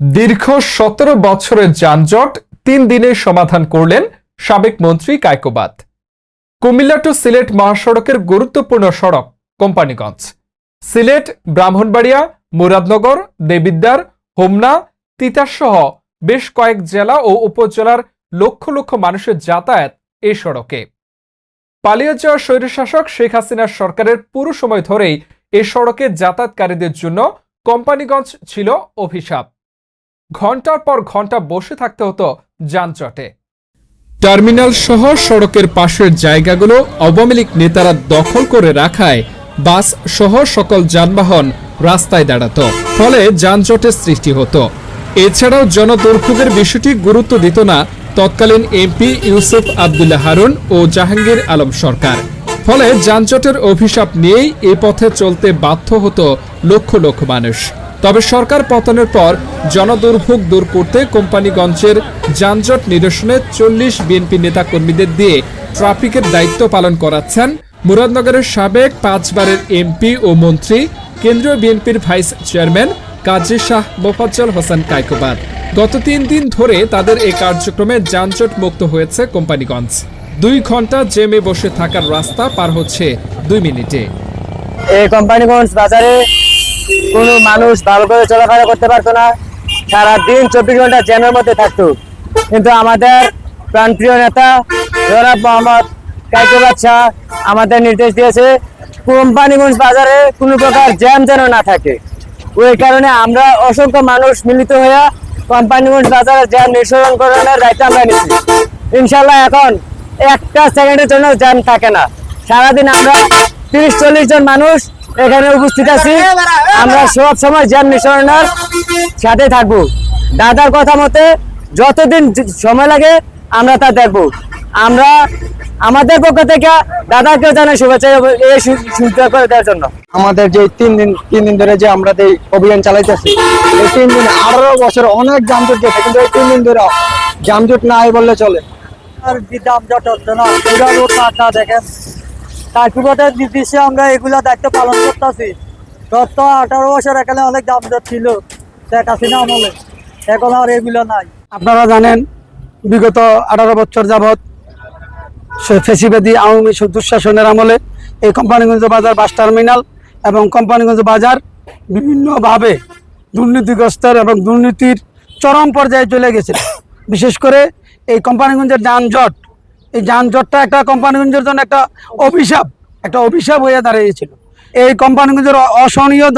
দীর্ঘ সতেরো বছরের যানজট তিন দিনে সমাধান করলেন সাবেক মন্ত্রী কায়কোবাদ। কুমিল্লা টু সিলেট মহাসড়কের গুরুত্বপূর্ণ সড়ক, কোম্পানিগঞ্জ। সিলেট, ব্রাহ্মণবাড়িয়া, মুরাদনগর, দেবিদ্বার, হোমনা, তিতাস সহ বেশ কয়েক জেলা ও উপজেলার লক্ষ লক্ষ মানুষের যাতায়াত এই সড়কে। পালিয়ে যাওয়া স্বৈরশাসক শেখ হাসিনার সরকারের পুরো সময় ধরেই এ সড়কে যাতায়াতকারীদের জন্য কোম্পানিগঞ্জ ছিল অভিশাপ। ঘণ্টার পর ঘণ্টা বসে থাকতে হতো যানজটে। টার্মিনাল সহ সড়কের পাশের জায়গাগুলো আওয়ামী লীগ নেতারা দখল করে রাখায় বাস সহ সকল যানবাহন রাস্তায় দাঁড়াত, ফলে যানজটের সৃষ্টি হতো। এছাড়াও জনদুর্ভোগের বিষয়টি গুরুত্ব দিত না তৎকালীন এমপি ইউসুফ আবদুল্লাহ হারুন ও জাহাঙ্গীর আলম সরকার। ফলে যানজটের অভিশাপ নিয়েই এ পথে চলতে বাধ্য হতো লক্ষ লক্ষ মানুষ। তবে সরকার পতনের পর জনদুর্ভোগ দূর করতে কোম্পানিগঞ্জের যানজট নিরসনে চল্লিশ বিএনপি নেতাকর্মীদের দিয়ে ট্রাফিকের দায়িত্ব পালন করাচ্ছেন মুরাদনগরের সাবেক পাঁচবারের এমপি ও মন্ত্রী, কেন্দ্রীয় বিএনপির ভাইস চেয়ারম্যান কাজী শাহ মোফাজ্জল হোসেন কাইকোবাদ গত তিন দিন ধরে তাদের এই কার্যক্রমে যানজট মুক্ত হয়েছে কোম্পানিগঞ্জ। দুই ঘণ্টা জেমে বসে থাকার রাস্তা পার হচ্ছে দুই মিনিটে। এই কোম্পানিগঞ্জ বাজারে কোনো মানুষ ভালো করে চলাফেরা করতে পারতো না। সারাদিন চব্বিশ ঘণ্টা জ্যামের মধ্যে থাকতো। কিন্তু আমাদের প্রাণপ্রিয় নেতা জনাব মোহাম্মদ কাইকো বাচ্চা আমাদের নির্দেশ দিয়েছে, কোম্পানিগঞ্জ বাজারে কোনো প্রকার জ্যাম যেন না থাকে। ওই কারণে আমরা অসংখ্য মানুষ মিলিত হয়ে কোম্পানিগঞ্জ বাজারে জ্যাম নিঃসরণ করানোর দায়িত্ব আমরা নিচ্ছি ইনশাল্লাহ এখন একটা সেকেন্ডের জন্য জ্যাম থাকে না। সারাদিন আমরা তিরিশ, চল্লিশ জন মানুষ এখানে উপস্থিত আছি। আমরা সব সময় জ্যাম নিঃসরণের সাথে থাকব। দাদার কথা মতে যতদিন সময় লাগে আমরা তা দেখব। আমরা আমাদের পক্ষ থেকে দাদাকেও জানাই শুভেচ্ছা এই সুযোগ করে দেওয়ার জন্য। আমাদের যে তিন দিন তিন দিন ধরে যে আমরা যে অভিযান চালাইতেছি এই তিন দিন আঠারো বছর অনেক যানজট গেছে কিন্তু এই তিন দিন ধরে যানজট নাই বললে চলে। আর দাম যত না? দেখেন। কার্যকর্তার নির্দেশে আমরা এগুলা দায়িত্ব পালন করতেছি। গত আঠারো বছর এখানে অনেক দাম দর ছিল, শেখ হাসিনা আমলে। এখন আর এগুলো নাই। আপনারা জানেন, বিগত আঠারো বছর যাবৎ ফেসিবাদী আওয়ামী দুঃশাসনের আমলে এই কোম্পানিগঞ্জ বাজার বাস টার্মিনাল এবং কোম্পানিগঞ্জ বাজার বিভিন্নভাবে দুর্নীতিগ্রস্তের এবং দুর্নীতির চরম পর্যায়ে চলে গেছে। বিশেষ করে এই কোম্পানিগঞ্জের যানজট এই যানজটটা একটা কোম্পানিগঞ্জের জন্য একটা অভিশাপ একটা অভিশাপ হয়ে দাঁড়িয়েছিল। এই কোম্পানিগঞ্জের অসহনীয়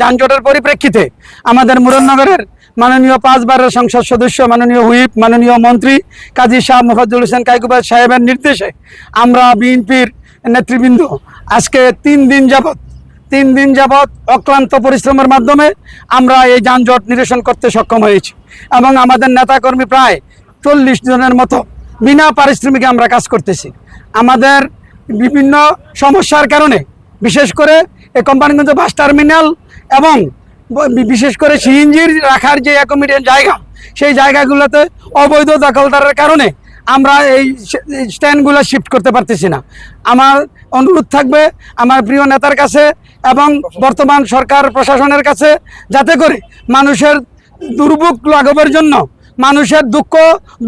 যানজটের পরিপ্রেক্ষিতে আমাদের মুরাদনগরের মাননীয় পাঁচবারের সংসদ সদস্য, মাননীয় হুইপ, মাননীয় মন্ত্রী কাজী শাহ মুফাজ্জুল হোসেন কাইকুবাদ সাহেবের নির্দেশে আমরা বিএনপির নেতৃবৃন্দ আজকে তিন দিন যাবৎ, তিন দিন যাবৎ অক্লান্ত পরিশ্রমের মাধ্যমে আমরা এই যানজট নিরসন করতে সক্ষম হয়েছি। এবং আমাদের নেতাকর্মী প্রায় চল্লিশ জনের মতো বিনা পারিশ্রমিকে আমরা কাজ করতেছি। আমাদের বিভিন্ন সমস্যার কারণে, বিশেষ করে এই কোম্পানিগঞ্জ বাস টার্মিনাল এবং বিশেষ করে সিএনজির রাখার যে অ্যাকোমোডেশন জায়গা, সেই জায়গাগুলোতে অবৈধ দখলদারের কারণে আমরা এই স্ট্যান্ডগুলো শিফট করতে পারতেছি না। আমার অনুরোধ থাকবে আমার প্রিয় নেতার কাছে এবং বর্তমান সরকার প্রশাসনের কাছে, যাতে করে মানুষের দুর্ভোগ লাঘবের জন্য মানুষের দুঃখ,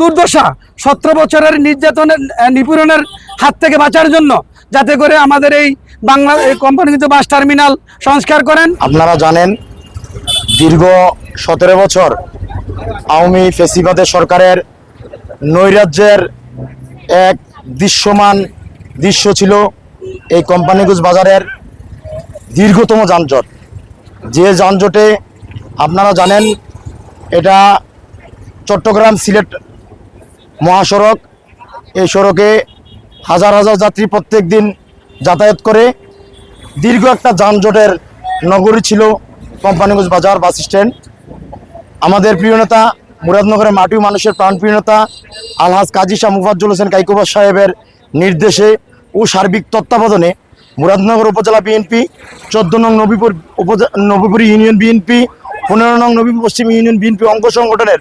দুর্দশা সতেরো বছরের নির্যাতনের নিপীড়নের হাত থেকে বাঁচার জন্য যাতে করে আমাদের এই বাংলা, এই কোম্পানি কিন্তু বাস টার্মিনাল সংস্কার করেন। আপনারা জানেন, দীর্ঘ সতেরো বছর আওয়ামী ফেসিবাদের সরকারের নৈরাজ্যের এক দৃশ্যমান দৃশ্য ছিল এই কোম্পানিগুজ বাজারের দীর্ঘতম যানজট। যে যানজটে আপনারা জানেন, এটা চট্টগ্রাম সিলেট মহাসড়ক। এই সড়কে হাজার হাজার যাত্রী প্রত্যেক দিন যাতায়াত করে। দীর্ঘ একটা যানজটের নগরী ছিল কোম্পানিগঞ্জ বাজার বাস স্ট্যান্ড। আমাদের প্রিয় নেতা মুরাদনগরের মাটি মানুষের প্রাণপ্রিয় নেতা আলহাজ কাজী শাহ মুফাজ্জুল হোসেন কাইকুবাস সাহেবের নির্দেশে ও সার্বিক তত্ত্বাবধানে মুরাদনগর উপজেলা বিএনপি, চোদ্দ নং নবীপুর উপজেলা নবীপুর ইউনিয়ন বিএনপি, পনেরো নং নবীপুর পশ্চিম ইউনিয়ন বিএনপি অঙ্গ সংগঠনের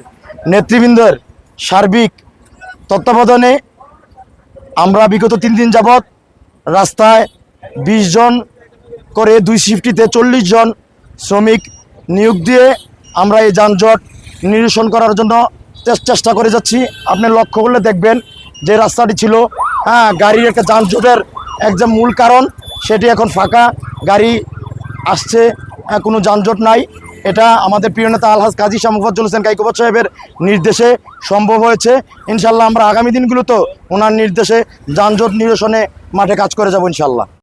নেতৃবৃন্দের সার্বিক তত্ত্বাবধানে আমরা বিগত তিন দিন যাবৎ রাস্তায় বিশ জন করে দুই শিফটিতে চল্লিশ জন শ্রমিক নিয়োগ দিয়ে আমরা এই যানজট নিরসন করার জন্য চেষ্টা করে যাচ্ছি। আপনি লক্ষ্য করলে দেখবেন যে রাস্তাটি ছিল হ্যাঁ গাড়ির একটা যানজটের একদম মূল কারণ সেটি এখন ফাঁকা। গাড়ি আসছে হ্যাঁ, কোনো যানজট নাই। এটা আমাদের প্রিয় নেতা আলহাজ কাজী শামুফাজ্জল হোসেন কাইকুবাদ সাহেবের নির্দেশে সম্ভব হয়েছে। ইনশাল্লাহ আমরা আগামী দিনগুলোতেও ওনার নির্দেশে যানজট নিরসনে মাঠে কাজ করে যাব ইনশাল্লাহ